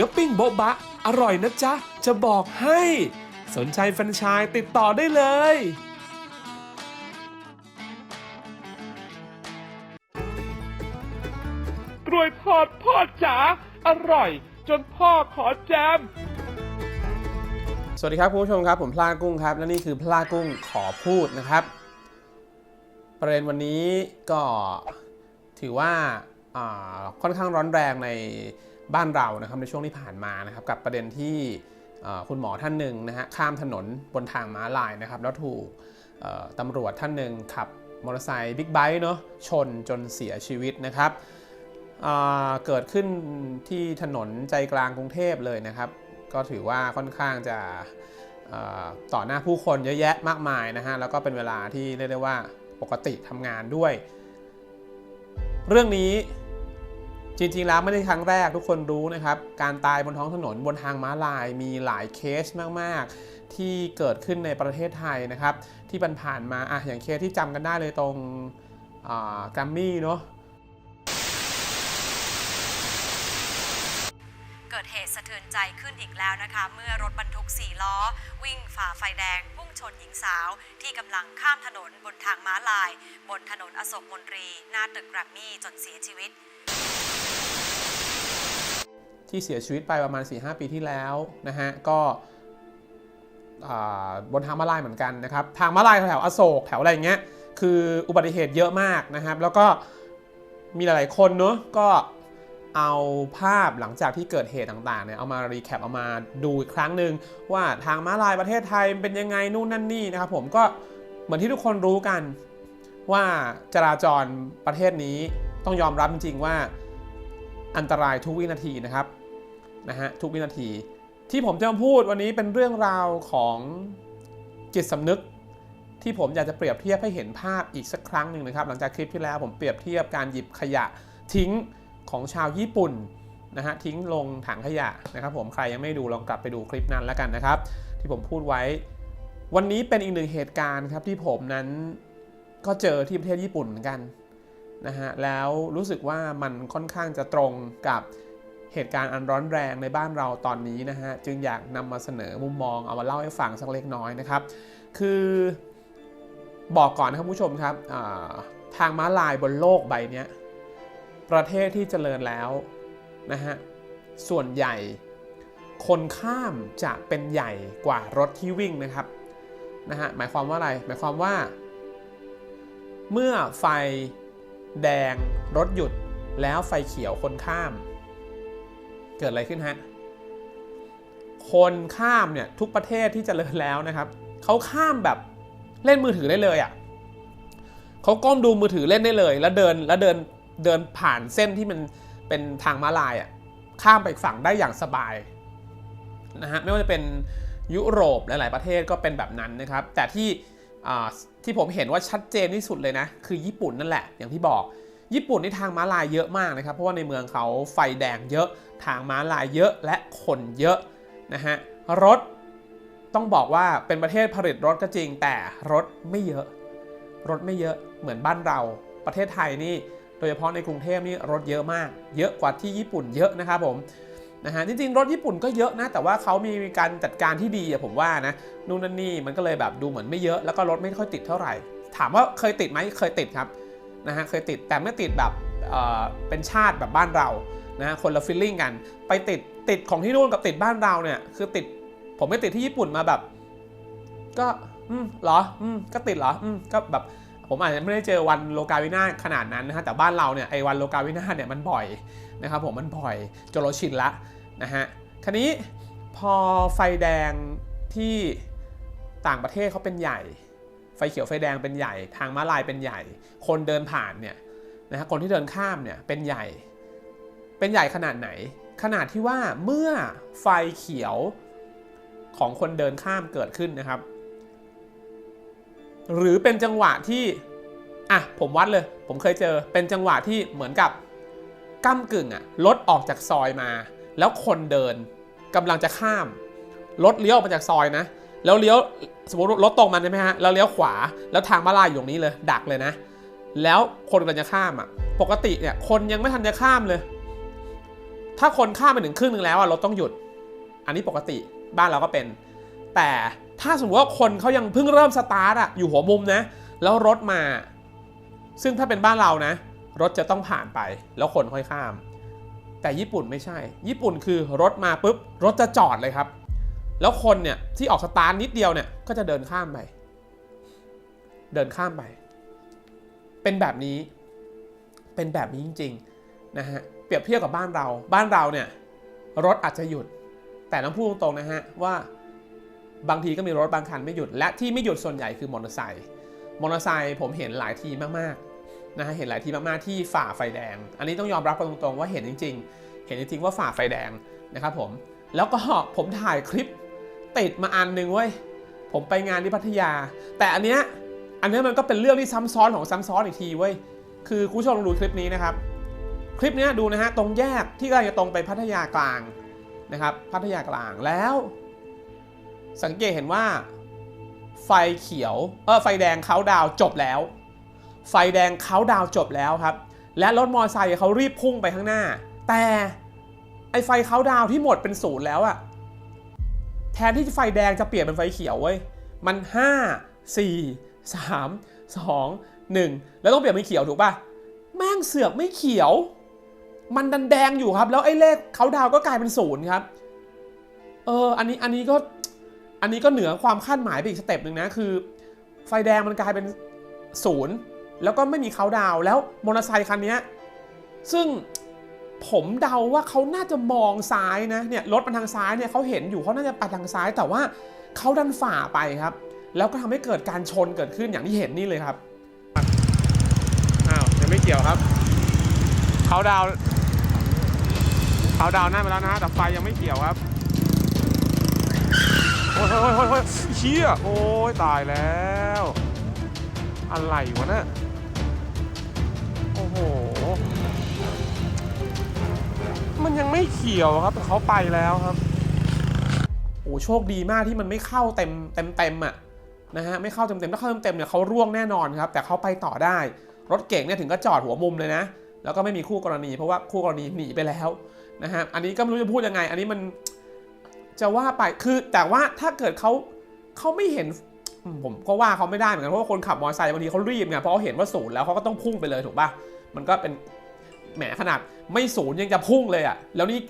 นื้อปิ้งโบ๊ะบะ อร่อยนะจ๊ะ จะบอกให้ สนใจแฟรนไชส์ติดต่อได้เลยกล้วยทอดพ่อจ๋าอร่อย จนพ่อขอแจม สวัสดีครับคุณผู้ชมครับ ผมพลากุ้งครับ และนี่คือพลากุ้งขอพูดนะครับ ประเด็นวันนี้ก็ถือว่าอ่าค่อนข้างร้อนแรงใน บ้านเรานะครับในช่วงที่ผ่านมานะครับกับประเด็นที่คุณหมอท่านหนึ่งนะฮะข้ามถนนบนทางม้าลายนะครับแล้วถูกตำรวจท่านหนึ่งขับมอเตอร์ไซค์บิ๊กไบค์เนาะชนจนเสียชีวิตนะครับเกิดขึ้นที่ถนนใจกลางกรุงเทพเลยนะครับ ก็ถือว่าค่อนข้างจะต่อหน้าผู้คนเยอะแยะมากมายนะฮะแล้วก็เป็นเวลาที่เรียกได้ว่าปกติทำงานด้วย เรื่องนี้ จริงๆแล้วไม่ได้ครั้งแรกทุกคนรู้นะครับ การตายบนท้องถนนบนทางม้าลายมีหลายเคสมากๆ ที่เกิดขึ้นในประเทศไทยนะครับ ที่ผ่านมาอะอย่างเคสที่จำกันได้เลยตรงกรมมี่เนาะเกิดเหตุสะเทือนใจขึ้นอีกแล้วนะคะ เมื่อรถบรรทุก 4 ล้อ วิ่งฝ่าไฟแดง พุ่งชนหญิงสาว ที่กำลังข้ามถนนบนทางม้าลาย บนถนนอโศกมนตรี หน้าตึกแกรมมี่จนเสียชีวิต ที่เสียชีวิตไปประมาณ 4-5 ปีที่แล้วนะฮะก็บนทางม้าลายเหมือนกันนะครับทางม้าลายแถวอโศกแถวอะไรอย่างเงี้ยคืออุบัติเหตุเยอะมากนะครับ แล้วก็มีหลายๆคนเนอะก็เอาภาพหลังจากที่เกิดเหตุต่างๆเนี่ยเอามารีแคปเอามาดูอีกครั้งหนึ่งว่าทางม้าลายประเทศไทยเป็นยังไงนู่นนั่นนี่นะครับผมก็เหมือนที่ทุกคนรู้กันว่าจราจรประเทศนี้ต้องยอมรับจริงๆว่าอันตรายทุกวินาทีนะครับ นะฮะทุกวินาที ที่ผมจะมาพูดวันนี้เป็นเรื่องราวของจิตสำนึก ที่ผมอยากจะเปรียบเทียบให้เห็นภาพอีกสักครั้งหนึ่งนะครับ หลังจากคลิปที่แล้วผมเปรียบเทียบการหยิบขยะทิ้งของชาวญี่ปุ่นนะฮะทิ้งลงถังขยะนะครับ ผมใครยังไม่ดูลองกลับไปดูคลิปนั้นแล้วกันนะครับ ที่ผมพูดไว้ วันนี้เป็นอีกหนึ่งเหตุการณ์ครับที่ผมนั้นก็เจอที่ประเทศญี่ปุ่นเหมือนกันนะฮะแล้วรู้สึกว่ามันค่อนข้างจะตรงกับ เหตุการณ์อันร้อนแรงในบ้านเราตอนนี้นะฮะจึงอยากนำมาเสนอมุมมองเอามาเล่าให้ฟังสักเล็กน้อยนะครับ คือบอกก่อนนะครับผู้ชมครับาทางม้าลายบนโลกใบนี้ประเทศที่เจริญแล้วนะฮะส่วนใหญ่คนข้ามจะเป็นใหญ่กว่ารถที่วิ่งนะครับนะฮะหมายความว่าอะไร หมายความว่า เมื่อไฟแดงรถหยุดแล้วไฟเขียวคนข้าม เกิดอะไรขึ้นฮะ คนข้ามเนี่ยทุกประเทศที่จเจริญแล้วนะครับเขาข้ามแบบเล่นมือถือได้เลยอะ่ะเขาก้มดูมือถือเล่นได้เลย แล้วเดินแล้วเดินเดินผ่านเส้นที่มันเป็นทางม้าลายอะ่ะข้ามไปฝั่งได้อย่างสบายนะฮะไม่ว่าจะเป็นยุโรปหลาย ๆ ประเทศก็เป็นแบบนั้นนะครับ แต่ที่ที่ผมเห็นว่าชัดเจนที่สุดเลยนะ คือญี่ปุ่นนั่นแหละอย่างที่บอก ญี่ปุ่นนี่ทางม้าลายเยอะมากนะครับ เพราะว่าในเมืองเขาไฟแดงเยอะ ทางม้าลายเยอะและคนเยอะนะฮะรถต้องบอกว่าเป็นประเทศผลิตรถก็จริง แต่รถไม่เยอะ รถไม่เยอะเหมือนบ้านเรา ประเทศไทยนี่โดยเฉพาะในกรุงเทพนี่รถเยอะมาก เยอะกว่าที่ญี่ปุ่นเยอะนะครับผมนะฮะจริงๆ รถญี่ปุ่นก็เยอะนะ แต่ว่าเขามีการจัดการที่ดีอะผมว่านะนู่นนั่นนี่มันก็เลยแบบดูเหมือนไม่เยอะแล้วก็รถไม่ค่อยติดเท่าไหร่ ถามว่าเคยติดไหมเคยติดครับนะฮะเคยติดแต่ไม่ติดแบบเเป็นชาติแบบบ้านเรา นะคนละฟีลลิ่งกัน ไปติดติดของที่นู่นกับติดบ้านเราเนี่ยคือติดผมไม่ติดที่ญี่ปุ่นมาแบบ ก็อืมเหรออืมก็ติดเหรออืมก็แบบผมอาจจะไม่ได้เจอวันโลกาวินาขนาดนั้นนะฮะแต่บ้านเราเนี่ยไอ้วันโลกาวินาเนี่ยมันบ่อยนะครับผมมันบ่อยจนเราชินละนะฮะคันนี้พอไฟแดงที่ต่างประเทศเขาเป็นใหญ่ ไฟเขียวไฟแดงเป็นใหญ่ ทางม้าลายเป็นใหญ่ คนเดินผ่านเนี่ยนะฮะคนที่เดินข้ามเนี่ยเป็นใหญ่ เป็นใหญ่ขนาดไหน ขนาดที่ว่าเมื่อไฟเขียวของคนเดินข้ามเกิดขึ้นนะครับ หรือเป็นจังหวะที่อะผมวัดเลย ผมเคยเจอเป็นจังหวะที่เหมือนกับก้ากึ่งอะรถออกจากซอยมา แล้วคนเดินกำลังจะข้ามรถเลี้ยวออกมาจากซอยนะ แล้วเลี้ยวสมมติรถตรงมันใช่ไหมฮะแล้วเลี้ยวขวาแล้วทางมาลายอยู่ตรงนี้เลย ดักเลยนะ แล้วคนกำลังจะข้ามอะปกติเนี่ยคนยังไม่ทันจะข้ามเลย ถ้าคนข้ามไปถึงครึ่งหนึ่งแล้วอะรถต้องหยุด อันนี้ปกติบ้านเราก็เป็น แต่ถ้าสมมติว่าคนเขายังเพิ่งเริ่มสตาร์ทอะอยู่หัวมุมนะ แล้วรถมา ซึ่งถ้าเป็นบ้านเรานะ รถจะต้องผ่านไป แล้วคนค่อยข้าม แต่ญี่ปุ่นไม่ใช่ ญี่ปุ่นคือรถมาปุ๊บรถจะจอดเลยครับ แล้วคนเนี่ยที่ออกสตาร์ทนิดเดียวเนี่ยก็จะเดินข้ามไป เดินข้ามไป เป็นแบบนี้ เป็นแบบนี้จริงๆนะฮะ เปรียบเทียบกับบ้านเรา บ้านเราเนี่ยรถอาจจะหยุด แต่ต้องพูดตรงๆนะฮะว่าบางทีก็มีรถบางคันไม่หยุด และที่ไม่หยุดส่วนใหญ่คือมอเตอร์ไซค์มอเตอร์ไซค์ผมเห็นหลายทีมากๆนะฮะเห็นหลายทีมากๆที่ฝ่าไฟแดง อันนี้ต้องยอมรับกันตรงๆว่าเห็นจริง ๆ เห็นจริงๆว่าฝ่าไฟแดงนะครับผมแล้วก็ผมถ่ายคลิปติดมาอันหนึ่งเว้ยผมไปงานที่พัทยา แต่อันเนี้ยอันเนี้ยมันก็เป็นเรื่องที่ซ้ำซ้อนของซ้ำซ้อนอีกทีเว้ยคือคุณผู้ชมดูคลิปนี้นะครับ คลิปเนี้ยดูนะฮะตรงแยกที่กำลังจะตรงไปพัทยากลางนะครับ พัทยากลางแล้ว สังเกตเห็นว่า ไฟเขียวเออไฟแดงเขาดาวจบแล้ว ไฟแดงเขาดาวจบแล้วครับ และรถมอเตอร์ไซค์เขารีบพุ่งไปข้างหน้า แต่ไอไฟเขาดาวที่หมดเป็นศูนย์แล้วอะแทนที่ไฟแดงจะเปลี่ยนเป็นไฟเขียวเว้ยมัน 5 4 3 2 1 แล้วต้องเปลี่ยนเป็นเขียวถูกป่ะแม่งเสือกไม่เขียว มันดันแดงอยู่ครับ แล้วไอ้เลขเขาดาวก็กลายเป็นศูนย์ครับ เออ อันนี้อันนี้ก็อันนี้ก็เหนือความคาดหมายไปอีกสเต็ปหนึ่งนะ คือ ไฟแดงมันกลายเป็นศูนย์แล้วก็ไม่มีเขาดาวแล้วมอเตอร์ไซค์คันนี้ซึ่งผมเดาว่าเขาน่าจะมองซ้ายนะเนี่ยรถมันทางซ้ายเนี่ยเขาเห็นอยู่เขาน่าจะไปทางซ้าย แต่ว่าเขาดันฝ่าไปครับ แล้วก็ทำให้เกิดการชนเกิดขึ้นอย่างที่เห็นนี่เลยครับอ้าวยังไม่เกี่ยวครับเขาดาว เขาดาวน์หน้าไปแล้วนะแต่ไฟยังไม่เกี่ยวครับ โอ้ยโอ้ยโอ้ยโอ้ยเชี่ยโอ้ยตายแล้ว อะไรวะเนี่ยโอ้โห มันยังไม่เขียวครับแต่เขาไปแล้วครับโอ้โชคดีมากที่มันไม่เข้าเต็มเต็มเต็มอะนะฮะไม่เข้าเต็มเต็มถ้าเข้าเต็มเต็มเนี่ยเขาร่วงแน่นอนครับ แต่เขาไปต่อได้ รถเก่งเนี่ยถึงก็จอดหัวมุมเลยนะ แล้วก็ไม่มีคู่กรณี เพราะว่าคู่กรณีหนีไปแล้ว นะฮะอันนี้ก็ไม่รู้จะพูดยังไง อันนี้มันจะว่าไปคือแต่ว่าถ้าเกิดเขาเขาไม่เห็นผมก็ว่าเขาไม่ได้เหมือนกันเพราะว่าคนขับมอเตอร์ไซค์บางทีเขารีบไงเพราะเขาเห็นว่าศูนย์แล้วเขาก็ต้องพุ่งไปเลยถูกป่ะมันก็เป็นแหมขนาดไม่ศูนย์ยังจะพุ่งเลยอะแล้วนี่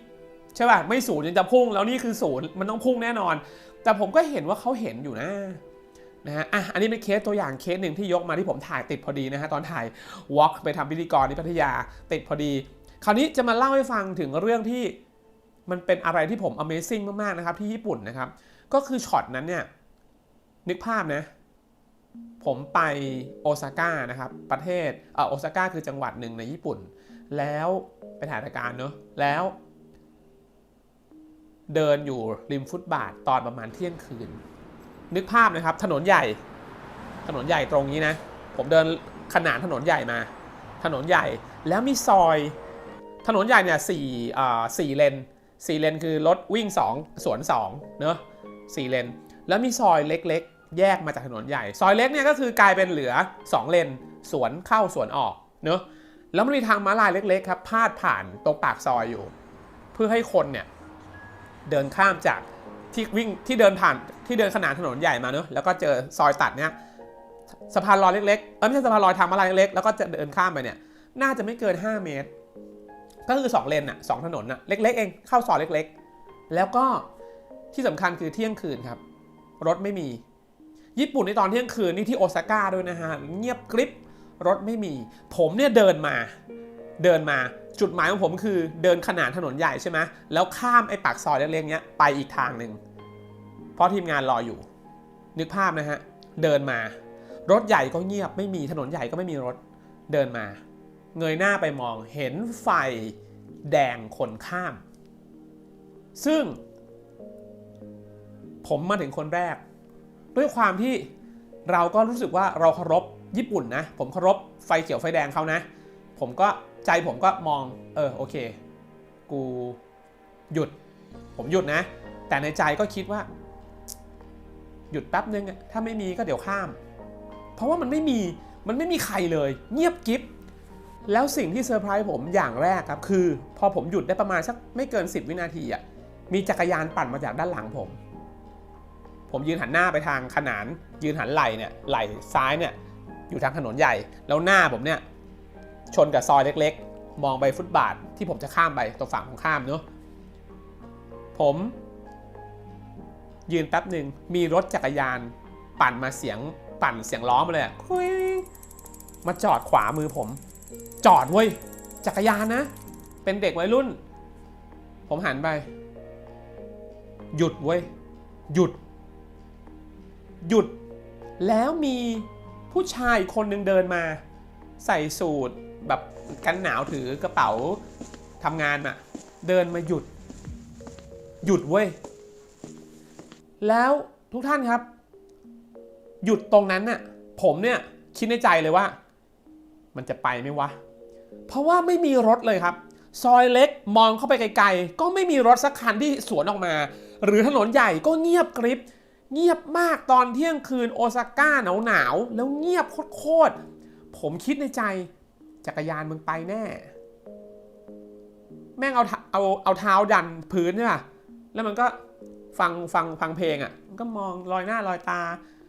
ใช่ป่ะไม่ศูนย์ยังจะพุ่ง แล้วนี่คือศูนย์มันต้องพุ่งแน่นอน แต่ผมก็เห็นว่าเขาเห็นอยู่นะนะฮะอะอันนี้เป็นเคสตัวอย่างเคสหนึ่งที่ยกมาที่ผมถ่ายติดพอดีนะฮะตอนถ่ายวอล์กไปทำพิธีกรที่พัทยาติดพอดี คราวนี้จะมาเล่าให้ฟังถึงเรื่องที่มันเป็นอะไรที่ผม Amazing มาก ๆ นะครับ ที่ญี่ปุ่นนะครับ ก็คือช็อตนั้นเนี่ย นึกภาพนะ ผมไปโอซาก้านะครับ ประเทศเออโอซาก้าคือจังหวัดหนึ่งในญี่ปุ่น แล้วไปถ่ายรายการเนอะแล้ว เดินอยู่ริมฟุตบาทตอนประมาณเที่ยงคืน นึกภาพนะครับ ถนนใหญ่ ถนนใหญ่ตรงนี้นะ ผมเดินขนานถนนใหญ่มา ถนนใหญ่แล้วมีซอย ถนนใหญ่เนี่ยสี่อ่าสี่เลนสี่เลนคือรถวิ่ง 2 สวน2เนอะสี่เลน แล้วมีซอยเล็กๆ แยกมาจากถนนใหญ่ ซอยเล็กเนี่ยก็คือกลายเป็นเหลือ 2 เลน สวนเข้าสวนออกเนอะแล้วมันมีทางม้าลายเล็กๆครับพาดผ่านตรงปากซอยอยู่ เพื่อให้คนเนี่ยเดินข้ามจากที่วิ่งที่เดินผ่านที่เดินขนานถนนใหญ่มาเนอะแล้วก็เจอซอยตัดเนี่ยสะพานลอยเล็กๆเออไม่ใช่สะพานลอยทางม้าลายเล็กๆแล้วก็จะเดินข้ามไปเนี่ยน่าจะไม่เกิน 5 เมตร ก็คือ 2 เลนอะสองถนนอะเล็ก ๆ เองเข้าซอยเล็ก ๆ แล้วก็ที่สำคัญคือเที่ยงคืนครับ รถไม่มี ญี่ปุ่นในตอนเที่ยงคืนนี่ที่โอซาก้าด้วยนะฮะเงียบกริบรถไม่มี ผมเนี่ยเดินมา เดินมาจุดหมายของผมคือเดินขนานถนนใหญ่ใช่ไหมแล้วข้ามไอ้ปากซอยเล็กๆเนี้ยไปอีกทางหนึ่งเพราะทีมงานรออยู่ นึกภาพนะฮะเดินมา รถใหญ่ก็เงียบไม่มีถนนใหญ่ก็ไม่มีรถเดินมา เงยหน้าไปมองเห็นไฟแดงคนข้าม ซึ่ง ผมมาถึงคนแรก ด้วยความที่เราก็รู้สึกว่าเราเคารพญี่ปุ่นนะ ผมเคารพไฟเขียวไฟแดงเขานะ ผมก็ใจผมก็มอง เออโอเค กูหยุด ผมหยุดนะ แต่ในใจก็คิดว่า หยุดแป๊บนึงถ้าไม่มีก็เดี๋ยวข้าม เพราะว่ามันไม่มีมันไม่มีใครเลย เงียบกิ๊บ แล้วสิ่งที่เซอร์ไพรส์ผมอย่างแรกครับ คือ พอผมหยุดได้ประมาณสักไม่เกิน 10 วินาทีอะมีจักรยานปั่นมาจากด้านหลังผม ผมยืนหันหน้าไปทางขนาน ยืนหันไหล่เนี่ยไหล่ซ้ายเนี่ยอยู่ทางถนนใหญ่ แล้วหน้าผมเนี่ยชนกับซอยเล็กๆ มองไปฟุตบาทที่ผมจะข้ามไปตรงฝั่งของข้ามเนอะผม ยืนแป๊บหนึ่งมีรถจักรยาน ปั่นมาเสียงปั่นเสียงล้อมาเลยอะคุยมาจอดขวามือผม จอดเว้ย จักรยานนะ เป็นเด็กวัยรุ่น ผมหันไป หยุดเว้ย หยุด หยุด แล้วมีผู้ชายคนหนึ่งเดินมา ใส่สูทแบบกันหนาวถือกระเป๋าทำงานอะเดินมาหยุด หยุดเว้ย แล้วทุกท่านครับ หยุดตรงนั้นน่ะ ผมเนี่ยคิดในใจเลยว่า มันจะไปไหมวะ เพราะว่าไม่มีรถเลยครับ ซอยเล็กมองเข้าไปไกลๆ ก็ไม่มีรถสักคันที่สวนออกมา หรือถนนใหญ่ก็เงียบกริบ เงียบมากตอนเที่ยงคืนโอซาก้าหนาวๆ แล้วเงียบโคตรๆ ผมคิดในใจ จักรยานมึงไปแน่ แม่งเอาเท้าเอาเอาเท้าดันพื้นใช่ป่ะ แล้วมันก็ฟังฟังฟังเพลงอะ มันก็มองลอยหน้าลอยตา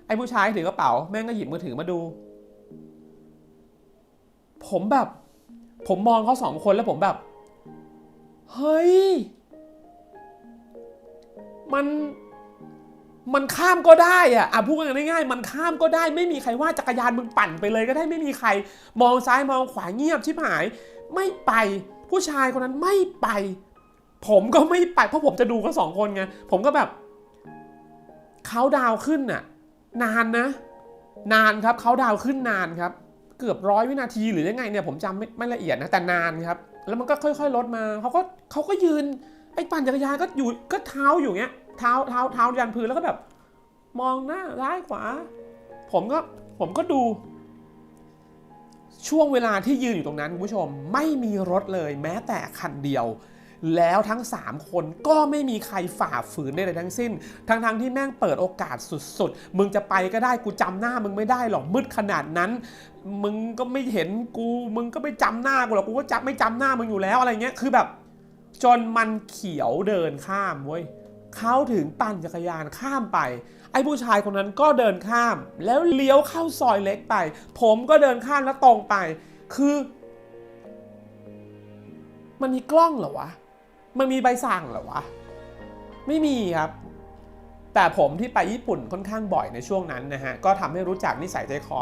ไอ้ผู้ชายถือกระเป๋า แม่งก็หยิบมือถือมาดู ผมแบบ ผมมองเขาสองคนแล้วผมแบบ เฮ้ย มัน มันข้ามก็ได้อะอะพูดกันง่ายๆ มันข้ามก็ได้ ไม่มีใครว่าจักรยานมึงปั่นไปเลยก็ได้ไม่มีใคร มองซ้ายมองขวาเงียบชิบหาย ไม่ไป ผู้ชายคนนั้นไม่ไป ผมก็ไม่ไป เพราะผมจะดูเขาสองคนไง ผมก็แบบเขาดาวขึ้นน่ะ นานนะ นานครับเขาดาวขึ้นนานครับ เกือบร้อยวินาทีหรือยังไงเนี่ยผมจำไม่ไม่ละเอียดนะแต่นานครับ แล้วมันก็ค่อยๆลดมาเขาก็เขาก็ยืนไอ้ปั่นจักรยานก็อยู่ก็เท้าอยู่เงี้ยเท้าเท้าเท้ายันพื้นแล้วก็แบบ มองหน้าซ้ายขวา ผมก็ผมก็ดู ช่วงเวลาที่ยืนอยู่ตรงนั้นคุณผู้ชม ไม่มีรถเลยแม้แต่คันเดียว แล้วทั้ง 3 คนก็ไม่มีใครฝ่าฝืนใดๆทั้งสิ้น ทั้งๆที่แม่งเปิดโอกาสสุดๆ มึงจะไปก็ได้กูจำหน้ามึงไม่ได้หรอกมืดขนาดนั้น มึงก็ไม่เห็นกู มึงก็ไม่จำหน้ากูหรอกกูก็จำไม่จำหน้ามึงอยู่แล้วอะไรเงี้ยคือแบบ จนมันเขียวเดินข้ามเว้ยเขาถึงปั่นจักรยานข้ามไป ไอ้ผู้ชายคนนั้นก็เดินข้าม แล้วเลี้ยวเข้าซอยเล็กไป ผมก็เดินข้ามแล้วตรงไป คือ มันมีกล้องเหรอวะ มันมีใบสั่งเหรอวะ ไม่มีครับ แต่ผมที่ไปญี่ปุ่นค่อนข้างบ่อยในช่วงนั้นนะฮะ ก็ทำให้รู้จักนิสัยใจคอ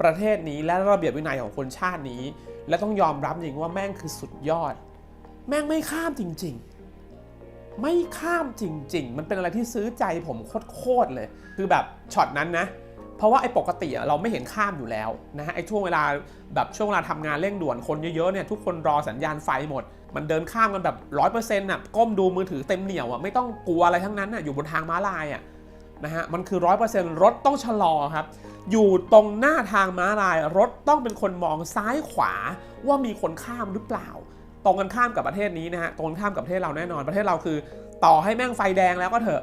ประเทศนี้และระเบียบวินัยของคนชาตินี้ และต้องยอมรับจริงว่าแม่งคือสุดยอด แม่งไม่ข้ามจริง ๆ ไม่ข้ามจริง ๆ มันเป็นอะไรที่ซื้อใจผมโคตรๆเลย คือแบบช็อตนั้นนะเพราะว่าไอ้ปกติเราไม่เห็นข้ามอยู่แล้วนะฮะไอ้ช่วงเวลาแบบช่วงเวลาทำงานเร่งด่วนคนเยอะๆเนี่ยทุกคนรอสัญญาณไฟหมด มันเดินข้ามกันแบบร้อยเปอร์เซ็นต์อะก้มดูมือถือเต็มเหนียวอะไม่ต้องกลัวอะไรทั้งนั้นอะอยู่บนทางม้าลายอะนะฮะมันคือร้อยเปอร์เซ็นต์รถต้องชะลอครับ อยู่ตรงหน้าทางม้าลาย รถต้องเป็นคนมองซ้ายขวาว่ามีคนข้ามหรือเปล่า ตรงกันข้ามกับประเทศนี้นะฮะตรงกันข้ามกับประเทศเราแน่นอนประเทศเราคือ ต่อให้แม่งไฟแดงแล้วก็เถอะ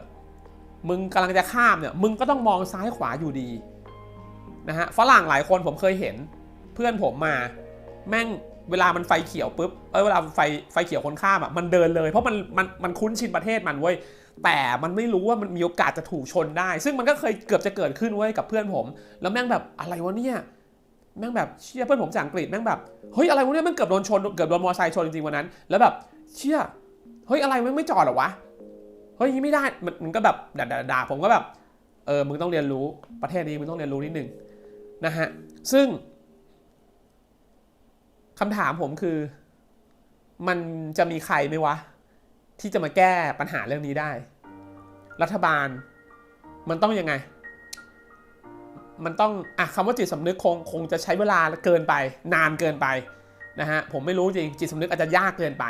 มึงกำลังจะข้ามเนี่ยมึงก็ต้องมองซ้ายขวาอยู่ดีนะฮะฝรั่งหลายคนผมเคยเห็น เพื่อนผมมา แม่ง เวลามันไฟเขียวปุ๊บ เอ้ยเวลาไฟไฟเขียวคนข้ามอะมันเดินเลย เพราะมันมันมันคุ้นชินประเทศมันเว้ย แต่มันไม่รู้ว่ามันมีโอกาสจะถูกชนได้ ซึ่งมันก็เคยเกือบจะเกิดขึ้นเว้ยกับเพื่อนผม แล้วแม่งแบบอะไรวะเนี่ยแม่งแบบเชี่ยเพื่อนผมจากอังกฤษแม่งแบบเฮ้ยอะไรวะเนี่ยแม่งเกือบโดนชนเกือบโดนมอเตอร์ไซค์ชนจริงๆวันนั้น แล้วแบบเชี่ยเฮ้ยอะไรแม่งไม่จอดหรอวะเฮ้ยย่างงี้ไม่ได้มันมันก็แบบด่าด่าด่าผมก็แบบเออมึงต้องเรียนรู้ประเทศนี้มึงต้องเรียนรู้นิดนึงนะฮะซึ่ง คำถามผมคือ มันจะมีใครไหมวะ ที่จะมาแก้ปัญหาเรื่องนี้ได้ รัฐบาล มันต้องยังไง มันต้องอะคำว่าจิตสำนึกคงคงจะใช้เวลาเกินไป นานเกินไปนะฮะผมไม่รู้จริงจิตสำนึกอาจจะยากเกินไป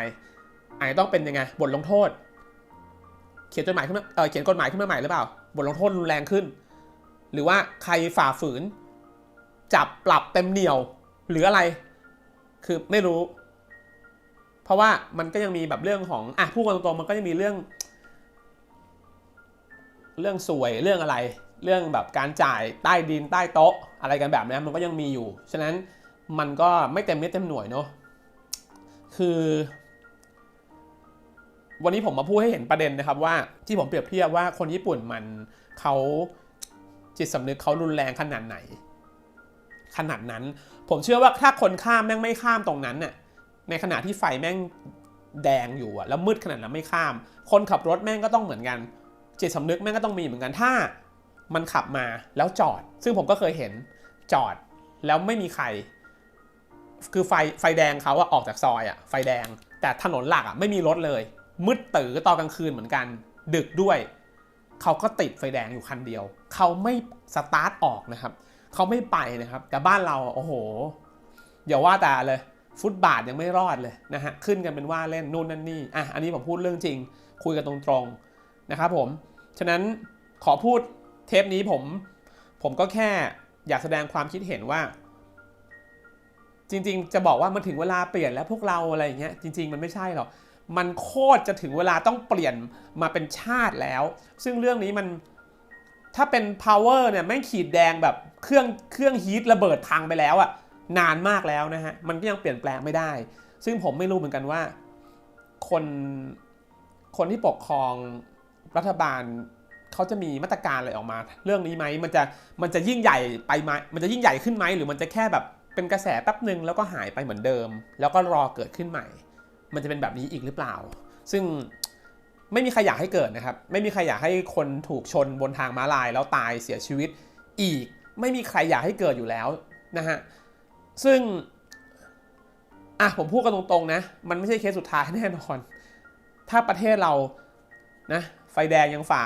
อาจจะต้องเป็นยังไงบทลงโทษ เขียนจดหมายขึ้นมาเออเขียนกฎหมายขึ้นมาใหม่หรือเปล่า บทลงโทษรุนแรงขึ้น หรือว่าใครฝ่าฝืน จับปรับเต็มเหนียว หรืออะไร คือไม่รู้ เพราะว่ามันก็ยังมีแบบเรื่องของอะพูดกันตรงๆมันก็ยังมีเรื่อง เรื่องสวยเรื่องอะไร เรื่องแบบการจ่ายใต้ดินใต้โต๊ะ อะไรกันแบบนี้มันก็ยังมีอยู่ ฉะนั้นมันก็ไม่เต็มเม็ดเต็มหน่วยเนอะคือ วันนี้ผมมาพูดให้เห็นประเด็นนะครับว่าที่ผมเปรียบเทียบว่าคนญี่ปุ่นมันเขาจิตสำนึกเขารุนแรงขนาดไหน ขนาดนั้น ผมเชื่อว่าถ้าคนข้ามแม่งไม่ข้ามตรงนั้นน่ะในขณะที่ไฟแม่งแดงอยู่อะแล้วมืดขนาดนั้นไม่ข้าม คนขับรถแม่งก็ต้องเหมือนกัน จิตสำนึกแม่งก็ต้องมีเหมือนกันถ้า มันขับมาแล้วจอด ซึ่งผมก็เคยเห็นจอดแล้วไม่มีใคร คือไฟไฟแดงเขาอะออกจากซอยอะไฟแดง แต่ถนนหลักอะไม่มีรถเลย มืดตื่อตอนกลางคืนเหมือนกัน ดึกด้วย เขาก็ติดไฟแดงอยู่คันเดียว เขาไม่สตาร์ทออกนะครับ เขาไม่ไปนะครับ แต่บ้านเราโอ้โหอย่าว่าแต่เลย ฟุตบาทยังไม่รอดเลยนะฮะขึ้นกันเป็นว่าเล่นนู่นนั่นนี่อะอันนี้ผมพูดเรื่องจริง คุยกันตรงๆนะครับผมฉะนั้นขอพูดเทปนี้ผมผมก็แค่อยากแสดงความคิดเห็นว่า จริง ๆ จะบอกว่ามันถึงเวลาเปลี่ยนแล้วพวกเราอะไรอย่างเงี้ยจริง ๆ มันไม่ใช่หรอกมันโคตรจะถึงเวลาต้องเปลี่ยนมาเป็นชาติแล้ว ซึ่งเรื่องนี้มันถ้าเป็น power เนี่ยไม่งขีดแดงแบบ เครื่องเครื่องฮีทระเบิดพังไปแล้วอะนานมากแล้วนะฮะมันก็ยังเปลี่ยนแปลงไม่ได้ ซึ่งผมไม่รู้เหมือนกันว่า คนคนที่ปกครองรัฐบาลเขาจะมีมาตรการอะไรออกมา เรื่องนี้ไหมมันจะมันจะยิ่งใหญ่ไปไหมมันจะยิ่งใหญ่ขึ้นไหมหรือมันจะแค่แบบเป็นกระแสแป๊บหนึ่งแล้วก็หายไปเหมือนเดิม แล้วก็รอเกิดขึ้นใหม่ มันจะเป็นแบบนี้อีกหรือเปล่า ซึ่งไม่มีใครอยากให้เกิดนะครับ ไม่มีใครอยากให้คนถูกชนบนทางม้าลายแล้วตายเสียชีวิตอีก ไม่มีใครอยากให้เกิดอยู่แล้วนะฮะซึ่งอะผมพูดกันตรงๆนะ มันไม่ใช่เคสสุดท้ายแน่นอน ถ้าประเทศเรานะไฟแดงยังฝ่า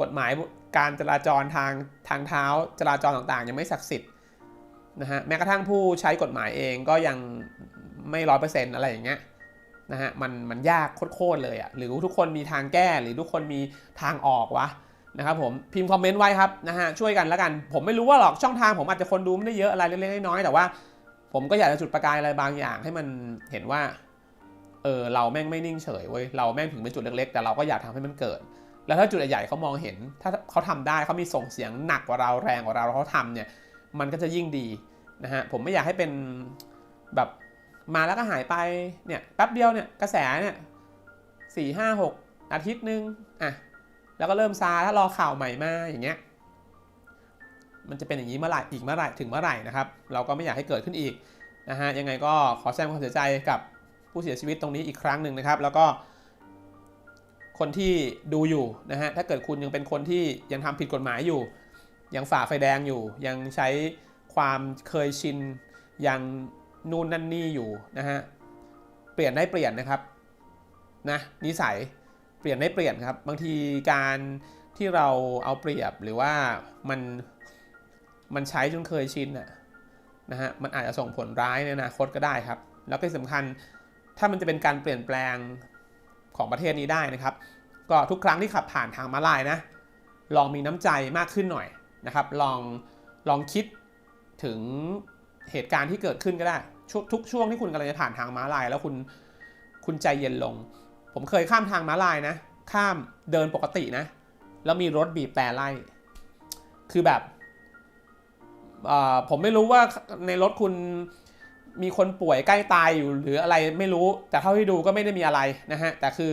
กฎหมายการจราจรทางทางเท้าจราจรต่างๆ ยังไม่ศักดิ์สิทธิ์นะฮะแม้กระทั่งผู้ใช้กฎหมายเองก็ยังไม่ร้อยเปอร์เซ็นต์อะไรอย่างเงี้ยนะฮะมันมันยากโคตรเลยอะ่ะหรือทุกคนมีทางแก้หรือทุกคนมีทางออกวะ นะครับผมพิมพ์คอมเมนต์ไว้ครับนะฮะช่วยกันแล้วกัน ผมไม่รู้ว่าหรอกช่องทางผมอาจจะคนดูไม่ได้เยอะอะไรเล็กๆน้อยๆแต่ว่า ผมก็อยากจะจุดประกายอะไรบางอย่าง ให้มันเห็นว่าเออเราแม่งไม่นิ่งเฉยเว้ยเราแม่งถึงเป็นจุดเล็กๆ แต่เราก็อยากทำให้มันเกิด แล้วถ้าจุดใหญ่ๆเขามองเห็น ถ้าเขาทำได้เขามีส่งเสียงหนักกว่าเราแรงกว่าเราเขาทำเนี่ยมันก็จะยิ่งดีนะฮะผมไม่อยากให้เป็นแบบมาแล้วก็หายไปเนี่ยแป๊บเดียวเนี่ยกระแสเนี่ยสี่ห้าหกอาทิตย์นึงอะ แล้วก็เริ่มซาถ้ารอข่าวใหม่มาอย่างเงี้ยมันจะเป็นอย่างนี้เมื่อไหร่อีกเมื่อไหร่ถึงเมื่อไหร่นะครับ เราก็ไม่อยากให้เกิดขึ้นอีกนะฮะยังไงก็ขอแสดงความเสียใจกับผู้เสียชีวิตตรงนี้อีกครั้งหนึ่งนะครับ แล้วก็คนที่ดูอยู่นะฮะถ้าเกิดคุณยังเป็นคนที่ยังทำผิดกฎหมายอยู่ ยังฝ่าไฟแดงอยู่ ยังใช้ความเคยชินยังนู่นนั่นนี่อยู่นะฮะเปลี่ยนได้เปลี่ยนนะครับนะนิสัย เปลี่ยนได้เปลี่ยนครับ บางทีการที่เราเอาเปรียบหรือว่ามันมันใช้จนเคยชินอะนะฮะมันอาจจะส่งผลร้ายในอนาคตก็ได้ครับ แล้วก็สำคัญถ้ามันจะเป็นการเปลี่ยนแปลงของประเทศนี้ได้นะครับ ก็ทุกครั้งที่ขับผ่านทางม้าลายนะ ลองมีน้ำใจมากขึ้นหน่อยนะครับ ลองลองคิดถึงเหตุการณ์ที่เกิดขึ้นก็ได้ ทุกช่วงที่คุณกำลังจะผ่านทางม้าลาย แล้วคุณคุณใจเย็นลง ผมเคยข้ามทางม้าลายนะ ข้ามเดินปกตินะ แล้วมีรถบีบแต่ไล่ คือแบบ ผมไม่รู้ว่าในรถคุณมีคนป่วยใกล้ตายอยู่หรืออะไรไม่รู้ แต่เท่าที่ดูก็ไม่ได้มีอะไรนะฮะ แต่คือ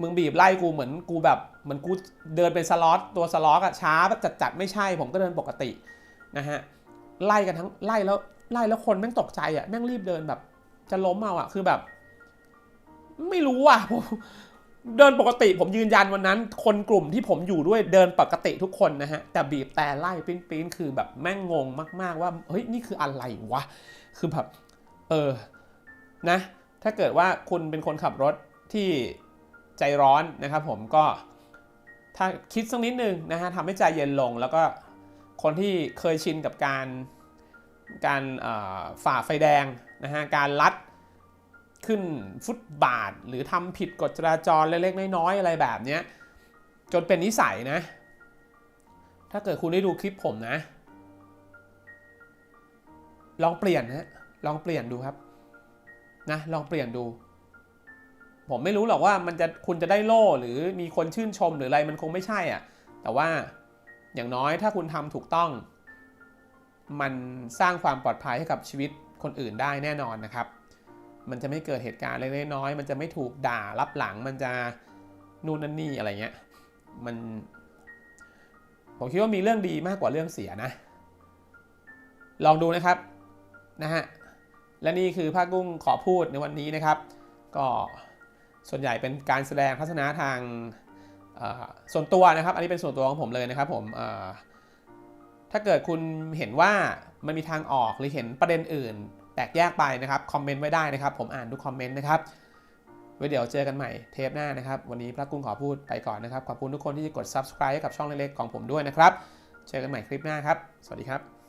มึงบีบไล่กูเหมือนกูแบบเหมือนกูเดินเป็นสล็อตตัวสล็อตอะช้าแบบจัดๆไม่ใช่ ผมก็เดินปกตินะฮะไล่กันทั้งไล่แล้วไล่แล้วคนแม่งตกใจอะแม่งรีบเดินแบบจะล้มเอาอะคือแบบ ไม่รู้อะผมเดินปกติผมยืนยันวันนั้น คนกลุ่มที่ผมอยู่ด้วยเดินปกติทุกคนนะฮะ แต่บีบแต่ไล่ปิ้นปิ้นคือแบบแม่งงงมาก ๆ ว่าเฮ้ยนี่คืออะไรวะ คือแบบเออนะ ถ้าเกิดว่าคุณเป็นคนขับรถที่ใจร้อนนะครับผมก็ถ้าคิดสักนิดนึงนะฮะทำให้ใจเย็นลง แล้วก็คนที่เคยชินกับการการฝ่าไฟแดงนะฮะการลัด ขึ้นฟุตบาท หรือทำผิดกฎจราจรเล็กๆน้อยๆอะไรแบบนี้จนเป็นนิสัยนะ ถ้าเกิดคุณได้ดูคลิปผมนะ ลองเปลี่ยนนะลองเปลี่ยนดูครับนะลองเปลี่ยนดู ผมไม่รู้หรอกว่ามันจะคุณจะได้โล่หรือมีคนชื่นชมหรืออะไรมันคงไม่ใช่อะแต่ว่าอย่างน้อยถ้าคุณทำถูกต้อง มันสร้างความปลอดภัยให้กับชีวิตคนอื่นได้แน่นอนนะครับ มันจะไม่เกิดเหตุการณ์เล็กๆน้อยมันจะไม่ถูกด่ารับหลัง มันจะนู่นนั่นนี่อะไรเงี้ย มัน ผมคิดว่ามีเรื่องดีมากกว่าเรื่องเสียนะ ลองดูนะครับนะฮะ และนี่คือภาคกุ้งขอพูดในวันนี้นะครับ ก็ส่วนใหญ่เป็นการแสดงทัศนะทางส่วนตัวนะครับ อันนี้เป็นส่วนตัวของผมเลยนะครับ ผมถ้าเกิดคุณเห็นว่ามันมีทางออกหรือเห็นประเด็นอื่น ตกแยกไปนะครับคอมเมนต์ไว้ได้นะครับ ผมอ่านทุกคอมเมนต์นะครับไว้เดี๋ยวเจอกันใหม่เทปหน้านะครับ วันนี้พระกุ้งขอพูดไปก่อนนะครับ ขอบคุณทุกคนที่กด subscribe ให้กับช่องเล็กๆของผมด้วยนะครับ เจอกันใหม่คลิปหน้าครับ สวัสดีครับ